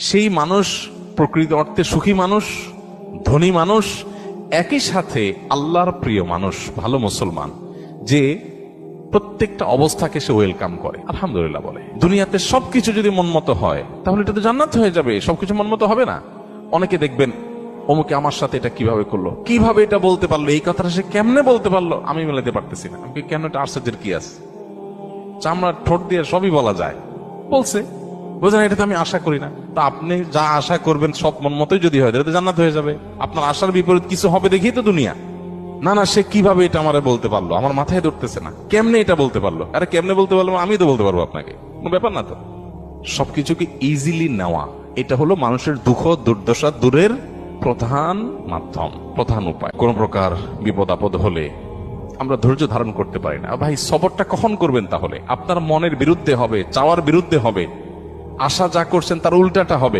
সেই মানুষ, প্রকৃত অর্থে সুখী মানুষ, ধনী মানুষ, একই সাথে আল্লাহর প্রিয় মানুষ, ভালো মুসলমান, যে প্রত্যেকটা অবস্থাকে সে ওয়েলকাম করে। আলহামদুলিল্লাহ বলে। দুনিয়াতে সবকিছু যদি মনমত হয়, তাহলে এটা তো জান্নাত হয়ে যাবে। সবকিছু মনমত হবে না। অনেকে দেখবেন, অমুকে আমার সাথে এটা কীভাবে করল? কীভাবে এটা বলতে পারল? এই কথাটা সে কেমনে বলতে পারল? আমি মেলাতে পারতেছি না। আমি কেন এটা আশ্চর্যের কি আছে? চামড়ার ঠোঁট দিয়ে সবই বলা যায়। বলছে বোঝেন এটা তো আমি আশা করি না। তা আপনি যা আশা করবেন সব মন মতোই যদি হয়, তাহলে জান্নাত হয়ে যাবে। আপনার আশার বিপরীত কিছু হবে দেখেই তো দুনিয়া। না না, সে কীভাবে এটা আমারে বলতে পারল? আমার মাথায় ধরতেছে না। কেমনে এটা বলতে পারল? আরে, কেমনে বলতে পারল? আমি তো বলতে পারব আপনাকে। কোনো ব্যাপার না তো। সবকিছুকে ইজিলি নেওয়া। এটা হলো মানুষের দুঃখ, দুর্দশা দূরের প্রধান মাধ্যম, প্রধান উপায়। কোন প্রকার বিপদ আপদ হলে আমরা ধৈর্য ধারণ করতে পারি না। ভাই সবরটা কখন করবেন তাহলে? আপনার মনের বিরুদ্ধে হবে, চাওয়ার বিরুদ্ধে হবে। আশা যা করছেন তার উল্টাটা হবে।